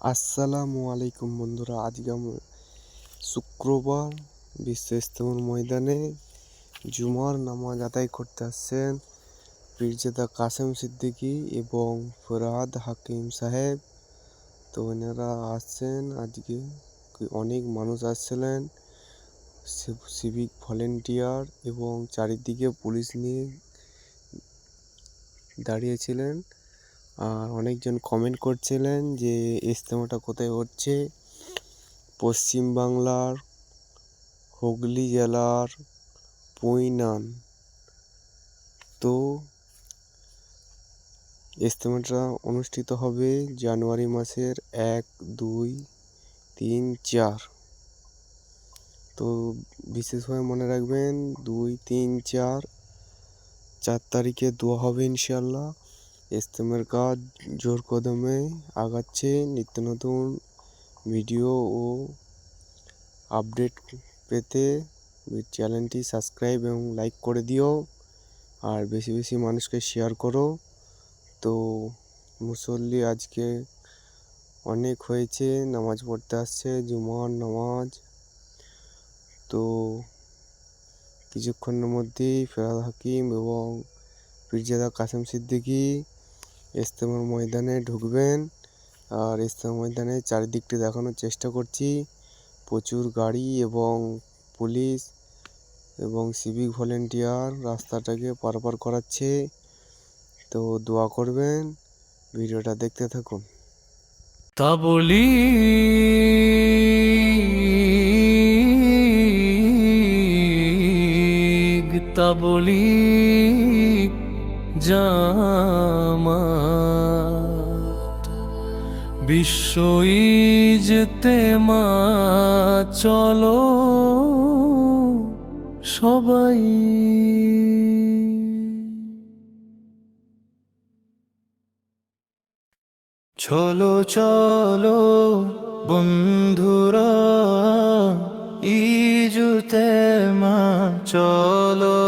আসসালামু আলাইকুম বন্ধুরা, আজকে আমরা শুক্রবার বিশ্ব ইস্তেমার ময়দানে জুমার নামাজ আদায় করতে আসছেন পীরজাদা কাসেম সিদ্দিকী এবং ফরাদ হাকিম সাহেব। তো এনারা আসছেন, আজকে অনেক মানুষ আসছিলেন সিভিক ভলেন্টিয়ার এবং চারিদিকে পুলিশ নিয়ে দাঁড়িয়েছিলেন। আর অনেকজন কমেন্ট করছিলেন যে ইজতেমাটা কোথায় হচ্ছে? পশ্চিম বাংলার হুগলি জেলার পুইনান। তো ইজতেমাটা অনুষ্ঠিত হবে জানুয়ারি মাসের এক, দুই, তিন, চার। তো বিশেষভাবে মনে রাখবেন, দুই, তিন, চার চার তারিখে দোয়া হবে ইনশাল্লাহ ইজতেমার কাজ জোর কদমে আগাচ্ছে নিত্য নতুন ভিডিও ও আপডেট পেতে চ্যানেলটি সাবস্ক্রাইব এবং লাইক করে দিও আর বেশি বেশি মানুষকে শেয়ার করো তো মুসল্লি আজকে অনেক হয়েছে নামাজ পড়তে আসছে জুমার নামাজ তো কিছুক্ষণের মধ্যেই ফেরাদ হাকিম এবং পীরজাদা কাসেম সিদ্দিকী ইজতেমার ময়দানে ঢুকবেন আর ইজতেমা ময়দানে চারিদিকটি দেখানোর চেষ্টা করছি। প্রচুর গাড়ি এবং পুলিশ এবং সিভিক ভলেন্টিয়ার রাস্তাটাকে পারাপার করাচ্ছে। তো দোয়া করবেন, ভিডিওটা দেখতে থাকুন। তা বলি, তা বলি জামাত। বিশ্ব ইজতে মা চলো সবাই। চলো চলো বন্ধুরা ইজুতে মা চলো।